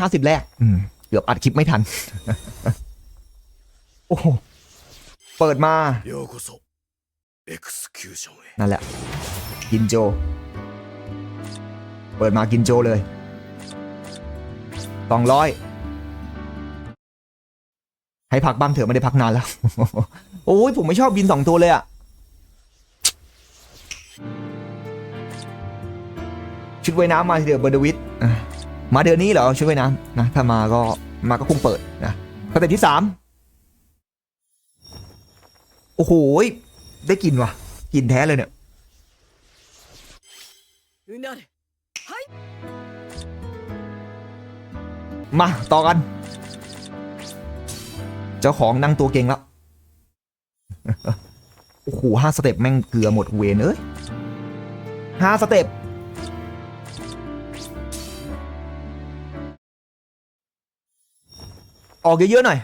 ห้าสิบแรกเกือบอัดคลิปไม่ทัน โอ้โห เปิดมา นั่นแหละ กินโจ เปิดมากินโจเลยสองร้อยให้พักบ้างเถอะไม่ได้พักนานแล้ว โอ้ยผมไม่ชอบบินสองตัวเลยอะชุดว่ายน้ำมาเถอะเบอร์ดวิท มาเดือนนี้เหรอช่วยนะนะถ้ามาก็มาก็คงเปิดนะสเต็ปที่สามโอ้โหได้กินวะกินแท้เลยเนี่ยมาต่อกัน เจ้าของนั่งตัวเก่งแล้วโอ้โหห้าสเต็ปแม่งเกือหมดเวนเอ้ยห้าสเต็ป ออกเยอะๆหน่อย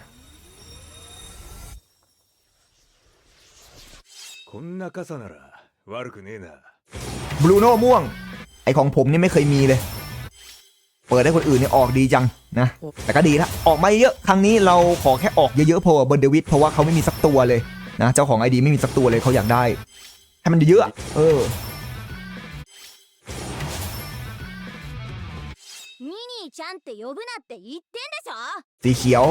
こんな傘なら悪くねえな บรูโน่ม่วง ไอของผมนี่ไม่เคยมีเลย เปิดให้คนอื่นเนี่ยออกดีจังนะ แต่ก็ดีละออกมาเยอะ ครั้งนี้เราขอแค่ออกเยอะๆพอเบอร์เดวิดเพราะว่าเขาไม่มีสักตัวเลยนะเจ้าของไอดีไม่มีสักตัวเลยเขาอยากได้ ให้มันเยอะๆเออ ミニーちゃんって呼ぶなって言ってんでしょ สีเขียว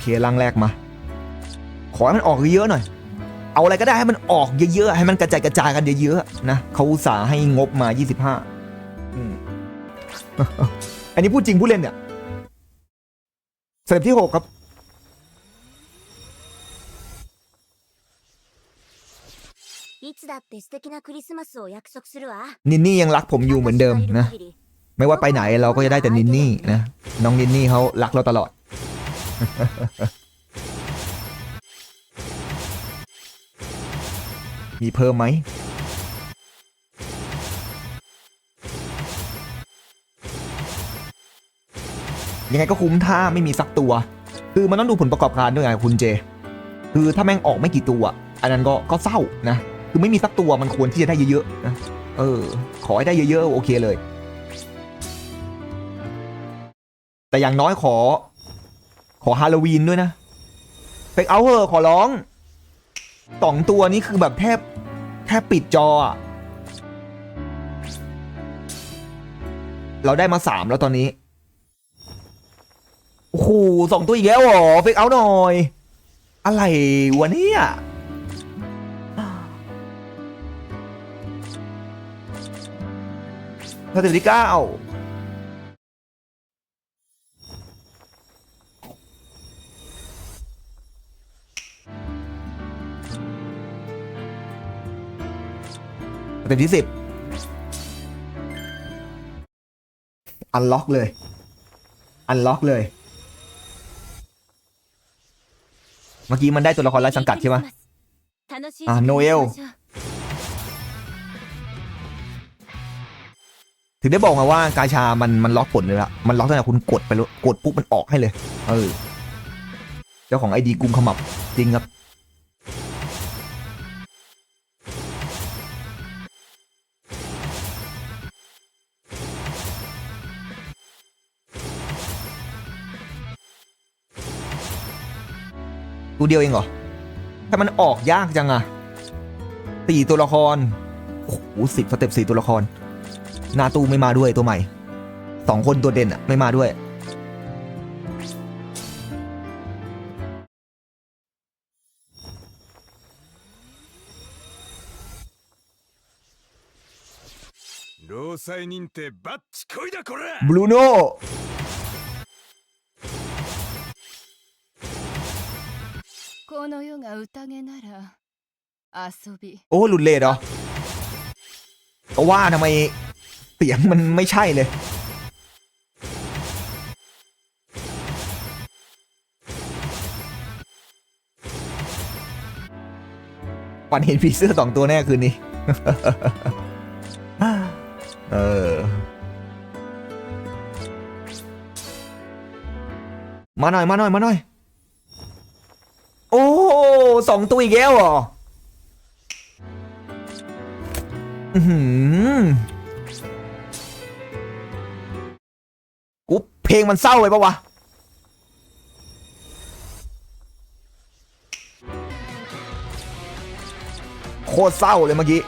เคลังแรกมา ขอให้มันออกเยอะๆหน่อย เอาอะไรก็ได้ให้มันออกเยอะๆ ให้มันกระจายกระจายกันเยอะๆนะเขาอุตส่าห์ให้งบมา 25อืม อันนี้พูดจริงพูดเล่นเนี่ยสเต็ปที่ 6 ครับ いつだって素敵なクリスマスを約束するわ นินนี่ยังรักผมอยู่เหมือนเดิมนะ ไม่ว่าไปไหนเราก็จะได้แต่นินนี่นะ น้องนินนี่เขารักเราตลอด มีเพิ่มไหม ยังไงก็คุ้มถ้าไม่มีสักตัว คือมันต้องดูผลประกอบการด้วยไงคุณเจ คือถ้าแม่งออกไม่กี่ตัว อันนั้นก็ก็เศร้านะ คือไม่มีสักตัวมันควรที่จะได้เยอะๆนะ เออ ขอให้ได้เยอะๆ โอเคเลย แต่อย่างน้อยขอ ขอฮาโลวีนด้วยนะเฟกเอาเหอะขอร้องสองตัวนี้คือแบบแทบแทบปิดจออะเราได้มาสามแล้วตอนนี้ โอ้โหสองตัวอีกแล้วเหรอเฟกเอาหน่อย อะไรวะเนี่ยสเต็ปที่เก้า เต็มที่สิบอันล็อกเลย อันล็อกเลย เมื่อกี้มันได้ตัวละครไร้สังกัดใช่ไหมอ่าโนเอล ถึงได้บอกมาว่ากาชา มัน มันล็อกผลเลยละมันล็อกตั้งแต่คุณกดไปกดปุ๊บมันออกให้เลย เออ เจ้าของไอดีกุมขมับจริงครับ ตัวเดียวเองเหรอ ถ้ามันออกยากจังอะสี่ตัวละคร โอ้โหสิบสเต็ปสี่ตัวละคร นาตูไม่มาด้วยตัวใหม่ สองคนตัวเด่นอะไม่มาด้วย 労災認定バッチこいだこら บรูโน่ この世が宴なら遊び โอ้หลุดเลดเหรอ ก็ว่าทำไมเสียงมันไม่ใช่เลย ปันเห็นผีเสื้อสองตัวแน่คืนนี้ เออ มาหน่อย มาหน่อย มาหน่อย โอ้ สองตัวอีกแล้วเหรออือหือกูเพลงมันเศร้าไปปะวะ โคตรเศร้าเลยเมื่อกี้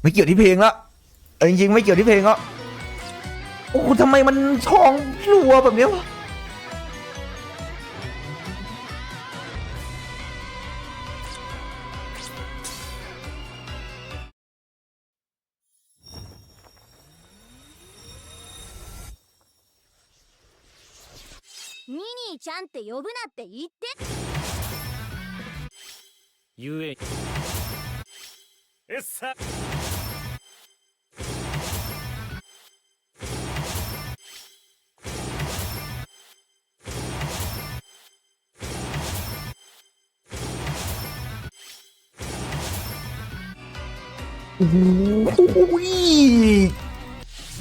ไม่เกี่ยวที่เพลงละจริงๆไม่เกี่ยวที่เพลงละ โอ้โหทำไมมันช่องรัวแบบเนี้ยวะ ニニーちゃんって呼ぶなって言ってゆええっさ อ้โห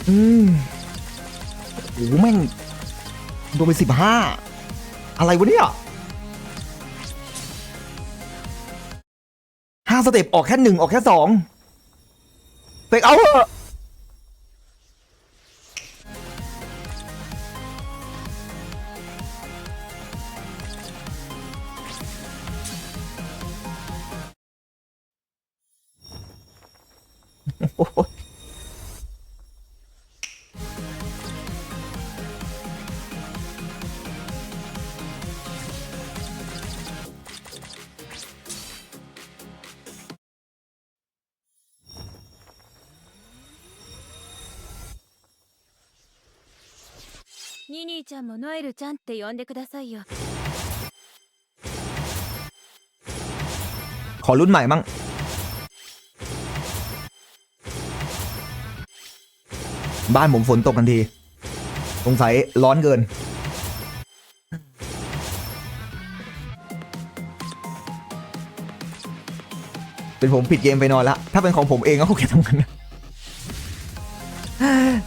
อืมโอ้โหแม่งโดนไปสิบห้าอะไรวะเนี่ยห้าสเต็ปออกแค่หนึ่งออกแค่สองเตะเอา ニニーちゃんもノエルちゃんって呼んでくださいよ ขอรุ่นใหม่มั่ง บ้านผมฝนตกทันที สงสัยร้อนเกิน เป็นผมปิดเกมไปนอนแล้ว ถ้าเป็นของผมเองก็คงจะทำกันนะ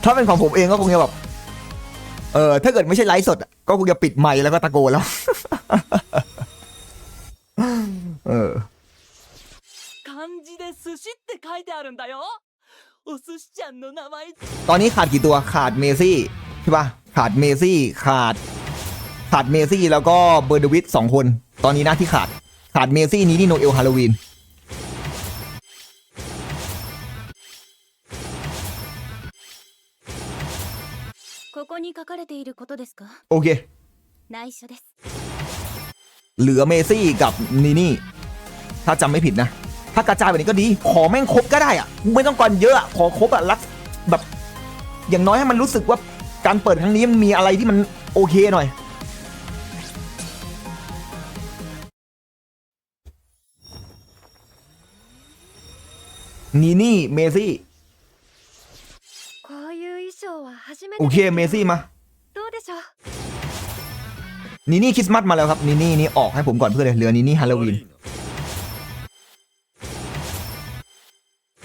ถ้าเป็นของผมเองก็คงจะแบบ เออ ถ้าเกิดไม่ใช่ไลฟ์สดอะก็คงจะปิดไมค์แล้วก็ตะโกนแล้ว เออ 漢字で寿司って書いてあるんだよお寿司ちゃんの名前 ตอนนี้ขาดกี่ตัวขาดเมซี่ใช่ปะขาดเมซี่ขาด ขาดเมซี่แล้วก็เบอร์เดวิดสองคน ตอนนี้หน้าที่ขาด ขาดเมซี่นี้ที่โนเอลฮาโลวีน かれていることですか โอเค 内緒です เหลือเมซี่กับนีนี่ ถ้าจำไม่ผิดนะ ถ้ากระจายแบบนี้ก็ดี ขอแม่งครบก็ได้อะไม่ต้องก่อนเยอะอะขอครบอะรักแบบ อย่างน้อยให้มันรู้สึกว่าการเปิดครั้งนี้มันมีอะไรที่มันโอเคหน่อย นีนี่เมซี่ こういう衣装は初め โอ て เค ですけど เมซี่มา どうで しょう นีนี่คริสต์มาสมาแล้วครับ นีนี่นี่ออกให้ผมก่อนเพื่อนเลยเหลือนีนี่ฮาโลวีน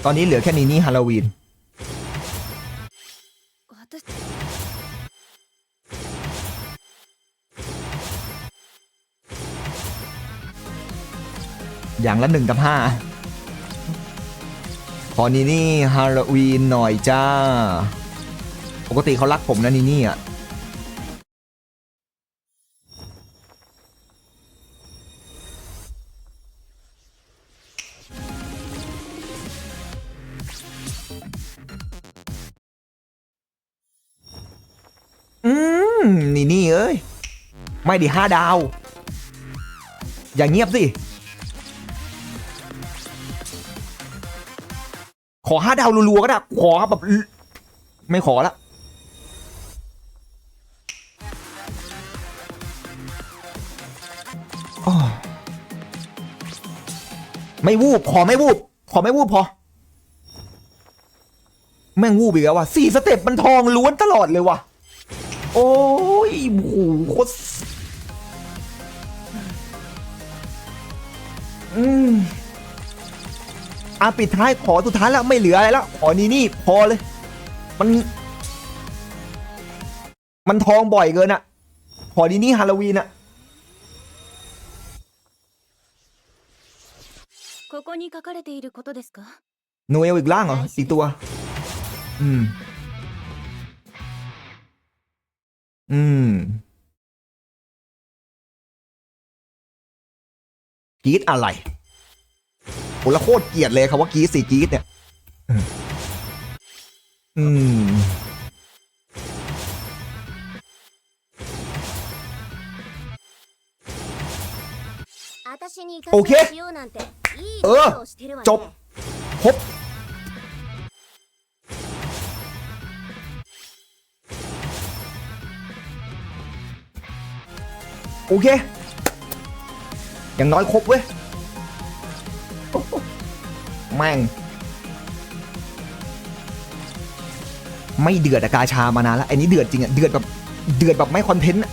ตอนนี้เหลือแค่นีนี่ฮาโลวีน 私 อย่างละหนึ่งกับห้าพอนีนี่ฮาโลวีนหน่อยจ้า ปกติเขารักผมนะนีนี่อ่ะ อืม นี่นี่เอ้ย ไม่ดิห้าดาว อย่างเงียบสิ ขอห้าดาวรัวๆก็ได้ ขอแบบ ไม่ขอละไม่วูบ ขอไม่วูบ ขอไม่วูบพอ แม่งวูบอีกแล้วว่ะสี่สเต็ปมันทองล้วนตลอดเลยว่ะ โอ้ยโอ้โหโคตรอืมอ่ะปิดท้ายขอสุดท้ายแล้วไม่เหลืออะไรแล้ว ขอนี่นี่พอเลย มัน มันทองบ่อยเกินอะขอนี่นี่ฮาโลวีนอะ ここに書かれていることですか โนเอลอีกล่างเหรอ อีกตัว อืม อืมกีดอะไรผมละโคตรเกลียดเลยครับว่ากีดสี่กีดเนี่ย อืม โอเค เออ จบครบ โอเค อย่างน้อยครบเว้ย แม่ง ไม่เดือดอะกาชามานานแล้วอันี้เดือดจริงอะเดือดแบบ เดือดแบบไม่คอนเทนต์อะ